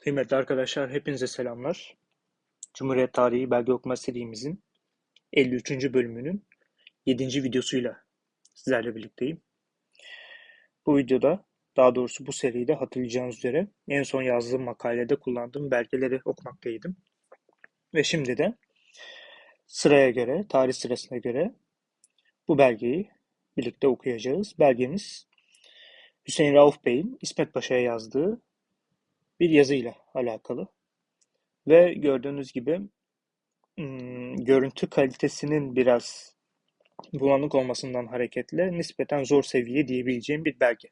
Kıymetli arkadaşlar, hepinize selamlar. Cumhuriyet Tarihi Belge Okuma serimizin 53. bölümünün 7. videosuyla sizlerle birlikteyim. Bu videoda, daha doğrusu bu seride hatırlayacağınız üzere en son yazdığım makalede kullandığım belgeleri okumaktaydım. Ve şimdi de sıraya göre, tarih sırasına göre bu belgeyi birlikte okuyacağız. Belgemiz Hüseyin Rauf Bey'in İsmet Paşa'ya yazdığı bir yazıyla alakalı. Ve gördüğünüz gibi görüntü kalitesinin biraz bulanık olmasından hareketle nispeten zor seviye diyebileceğim bir belge.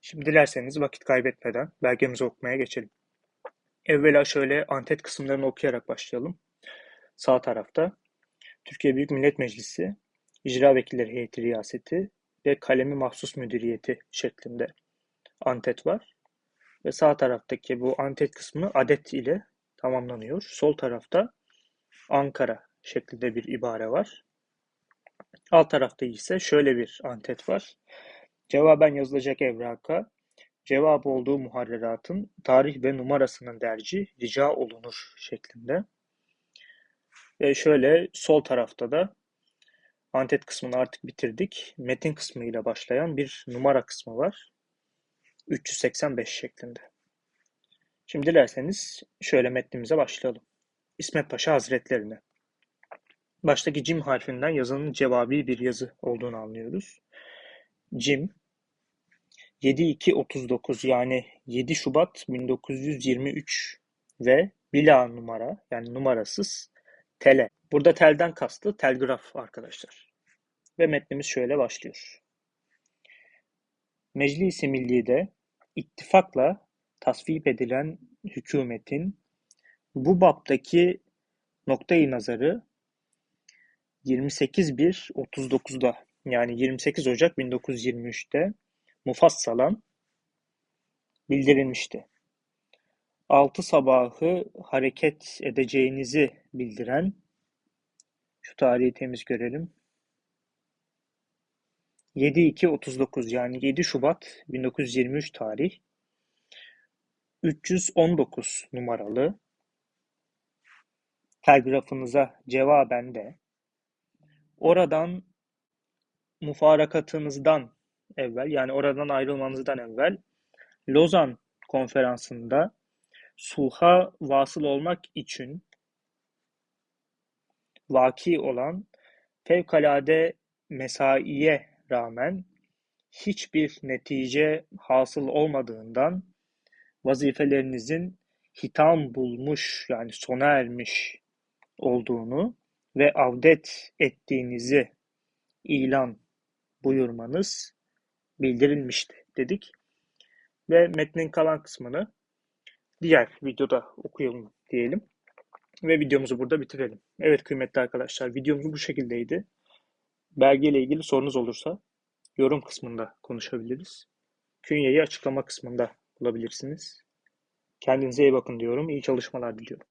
Şimdi dilerseniz vakit kaybetmeden belgemizi okumaya geçelim. Evvela şöyle antet kısımlarını okuyarak başlayalım. Sağ tarafta Türkiye Büyük Millet Meclisi, İcra Vekilleri Heyeti Riyaseti ve Kalemi Mahsus Müdüriyeti şeklinde antet var. Ve sağ taraftaki bu antet kısmı adet ile tamamlanıyor. Sol tarafta Ankara şeklinde bir ibare var. Alt tarafta ise şöyle bir antet var. Cevaben yazılacak evraka, cevap olduğu muharreratın tarih ve numarasının derci rica olunur şeklinde. Ve şöyle sol tarafta da antet kısmını artık bitirdik. Metin kısmıyla başlayan bir numara kısmı var. 385 şeklinde. Şimdi dilerseniz şöyle metnimize başlayalım. İsmet Paşa Hazretlerine. Baştaki cim harfinden yazının cevabi bir yazı olduğunu anlıyoruz. Cim 7239 yani 7 Şubat 1923 ve bila numara yani numarasız tele. Burada telden kastı telgraf arkadaşlar. Ve metnimiz şöyle başlıyor. Meclis-i Milli'de ittifakla tasvip edilen hükümetin bu baptaki noktayı nazarı 28.1.39'da yani 28 Ocak 1923'te mufassalan bildirilmişti. Altı sabahı hareket edeceğinizi bildiren şu tarihi temiz görelim. 7.2.39 yani 7 Şubat 1923 tarih. 319 numaralı. Telgrafınıza cevaben de. Oradan mufarakatınızdan evvel yani oradan ayrılmanızdan evvel Lozan konferansında sulha vasıl olmak için vaki olan fevkalade mesaiye rağmen hiçbir netice hasıl olmadığından vazifelerinizin hitam bulmuş yani sona ermiş olduğunu ve avdet ettiğinizi ilan buyurmanız bildirilmişti dedik. Ve metnin kalan kısmını diğer videoda okuyalım diyelim. Ve videomuzu burada bitirelim. Evet kıymetli arkadaşlar videomuz bu şekildeydi. Belgeyle ilgili sorunuz olursa yorum kısmında konuşabiliriz. Künyeyi açıklama kısmında bulabilirsiniz. Kendinize iyi bakın diyorum. İyi çalışmalar diliyorum.